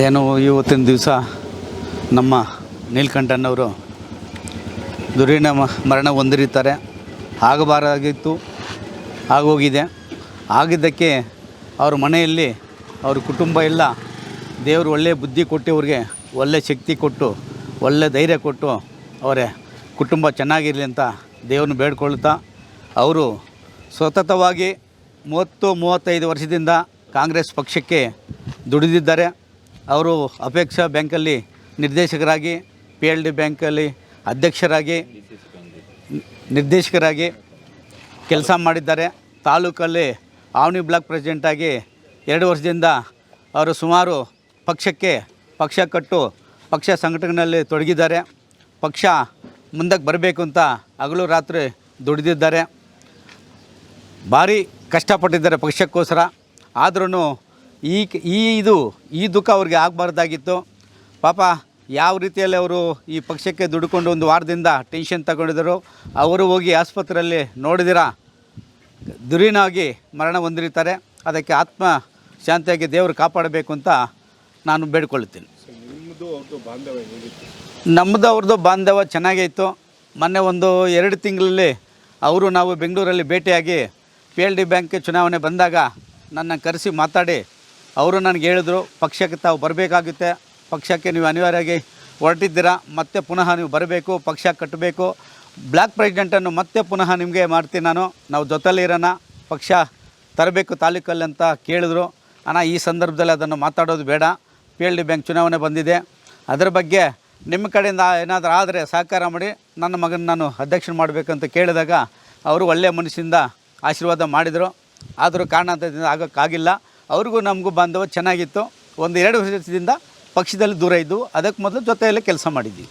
ಏನು ಇವತ್ತಿನ ದಿವಸ ನಮ್ಮ ನೀಲ್ಕಂಠಣ್ಣವರು ದುರಿನ ಮರಣ ಹೊಂದಿರುತ್ತಾರೆ ಆಗಬಾರಾಗಿತ್ತು ಆಗೋಗಿದೆ. ಆಗಿದ್ದಕ್ಕೆ ಅವ್ರ ಮನೆಯಲ್ಲಿ ಅವ್ರ ಕುಟುಂಬ ಎಲ್ಲ ದೇವರು ಒಳ್ಳೆಯ ಬುದ್ಧಿ ಕೊಟ್ಟು ಅವ್ರಿಗೆ ಒಳ್ಳೆ ಶಕ್ತಿ ಕೊಟ್ಟು, ಒಳ್ಳೆ ಧೈರ್ಯ ಕೊಟ್ಟು ಅವರೇ ಕುಟುಂಬ ಚೆನ್ನಾಗಿರಲಿ ಅಂತ ದೇವ್ರನ್ನ ಬೇಡ್ಕೊಳ್ತಾ ಅವರು ಸತತವಾಗಿ ಮೂವತ್ತು ಮೂವತ್ತೈದು ವರ್ಷದಿಂದ ಕಾಂಗ್ರೆಸ್ ಪಕ್ಷಕ್ಕೆ ದುಡಿದಿದ್ದಾರೆ. ಅವರು ಅಪೇಕ್ಷ ಬ್ಯಾಂಕಲ್ಲಿ ನಿರ್ದೇಶಕರಾಗಿ ಪಿ ಎಲ್ ಡಿ ಬ್ಯಾಂಕಲ್ಲಿ ಅಧ್ಯಕ್ಷರಾಗಿ, ನಿರ್ದೇಶಕರಾಗಿ ಕೆಲಸ ಮಾಡಿದ್ದಾರೆ. ತಾಲೂಕಲ್ಲಿ ಆವಣಿ ಬ್ಲಾಕ್ ಪ್ರೆಸಿಡೆಂಟಾಗಿ ಎರಡು ವರ್ಷದಿಂದ ಅವರು ಸುಮಾರು ಪಕ್ಷಕ್ಕೆ ಪಕ್ಷ ಕಟ್ಟು, ಪಕ್ಷ ಸಂಘಟನೆಯಲ್ಲಿ ತೊಡಗಿದ್ದಾರೆ. ಪಕ್ಷ ಮುಂದಕ್ಕೆ ಬರಬೇಕು ಅಂತ ಹಗಲು ರಾತ್ರಿ ದುಡಿದಿದ್ದಾರೆ. ಭಾರಿ ಕಷ್ಟಪಟ್ಟಿದ್ದಾರೆ ಪಕ್ಷಕ್ಕೋಸ್ಕರ. ಆದ್ರೂ ಈ ಈ ಇದು ಈ ದುಃಖ ಅವ್ರಿಗೆ ಆಗಬಾರ್ದಾಗಿತ್ತು. ಪಾಪ ಯಾವ ರೀತಿಯಲ್ಲಿ ಅವರು ಈ ಪಕ್ಷಕ್ಕೆ ದುಡ್ಕೊಂಡು ಒಂದು ವಾರದಿಂದ ಟೆನ್ಷನ್ ತಗೊಂಡಿದ್ದರು ಅವರು ಹೋಗಿ ಆಸ್ಪತ್ರೆಯಲ್ಲಿ ನೋಡಿದಿರ? ದುರಿನಾಗಿ ಮರಣ ಹೊಂದಿರ್ತಾರೆ ಅದಕ್ಕೆ ಆತ್ಮ ಶಾಂತಿಯಾಗಿ ದೇವರು ಕಾಪಾಡಬೇಕು ಅಂತ ನಾನು ಬೇಡ್ಕೊಳ್ಳುತ್ತೀನಿ ನಮ್ಮದು ಅವ್ರದ್ದು ಬಾಂಧವ್ಯ ಚೆನ್ನಾಗೇ ಇತ್ತು. ಮೊನ್ನೆ ಒಂದು ಎರಡು ತಿಂಗಳಲ್ಲಿ ಅವರು ನಾವು ಬೆಂಗಳೂರಲ್ಲಿ ಭೇಟಿಯಾಗಿ ಪಿ ಎಲ್ ಡಿ ಬ್ಯಾಂಕ್ ಚುನಾವಣೆ ಬಂದಾಗ ನನ್ನ ಕರೆಸಿ ಮಾತಾಡಿ ಅವರು ನನಗೆ ಹೇಳಿದ್ರು, ಪಕ್ಷಕ್ಕೆ ತಾವು ಬರಬೇಕಾಗುತ್ತೆ. ಪಕ್ಷಕ್ಕೆ ನೀವು ಅನಿವಾರ್ಯವಾಗಿ ಹೊರಟಿದ್ದೀರಾ, ಮತ್ತೆ ಪುನಃ ನೀವು ಬರಬೇಕು, ಪಕ್ಷ ಕಟ್ಟಬೇಕು. ಬ್ಲಾಕ್ ಪ್ರೆಸಿಡೆಂಟನ್ನು ಮತ್ತೆ ಪುನಃ ನಿಮಗೆ ಮಾಡ್ತೀನಿ ನಾನು. ನಾವು ಜೊತೆಲಿ ಇರೋಣ, ಪಕ್ಷ ತರಬೇಕು ತಾಲೂಕಲ್ಲಿ ಅಂತ ಕೇಳಿದ್ರು. ಅಣ್ಣ, ಈ ಸಂದರ್ಭದಲ್ಲಿ ಅದನ್ನು ಮಾತಾಡೋದು ಬೇಡ. ಪಿ ಎಲ್ ಡಿ ಬ್ಯಾಂಕ್ ಚುನಾವಣೆ ಬಂದಿದೆ. ಅದರ ಬಗ್ಗೆ ನಿಮ್ಮ ಕಡೆಯಿಂದ ಏನಾದರೂ ಆದರೆ ಸಹಕಾರ ಮಾಡಿ, ನನ್ನ ಮಗನ ನಾನು ಅಧ್ಯಕ್ಷ ಮಾಡಬೇಕಂತ ಕೇಳಿದಾಗ ಅವರು ಒಳ್ಳೆಯ ಮನಸ್ಸಿಂದ ಆಶೀರ್ವಾದ ಮಾಡಿದರು. ಆದರೂ ಕಾರಣಾಂತರದಿಂದ ಆಗೋಕ್ಕಾಗಿಲ್ಲ. ಅವ್ರಿಗೂ ನಮಗೂ ಬಾಂಧವ್ಯ ಚೆನ್ನಾಗಿತ್ತು. ಒಂದು ಎರಡು ವರ್ಷದಿಂದ ಪಕ್ಷದಲ್ಲಿ ದೂರ ಇದ್ದು ಅದಕ್ಕೆ ಮೊದಲು ಜೊತೆಯಲ್ಲೇ ಕೆಲಸ ಮಾಡಿದ್ವಿ.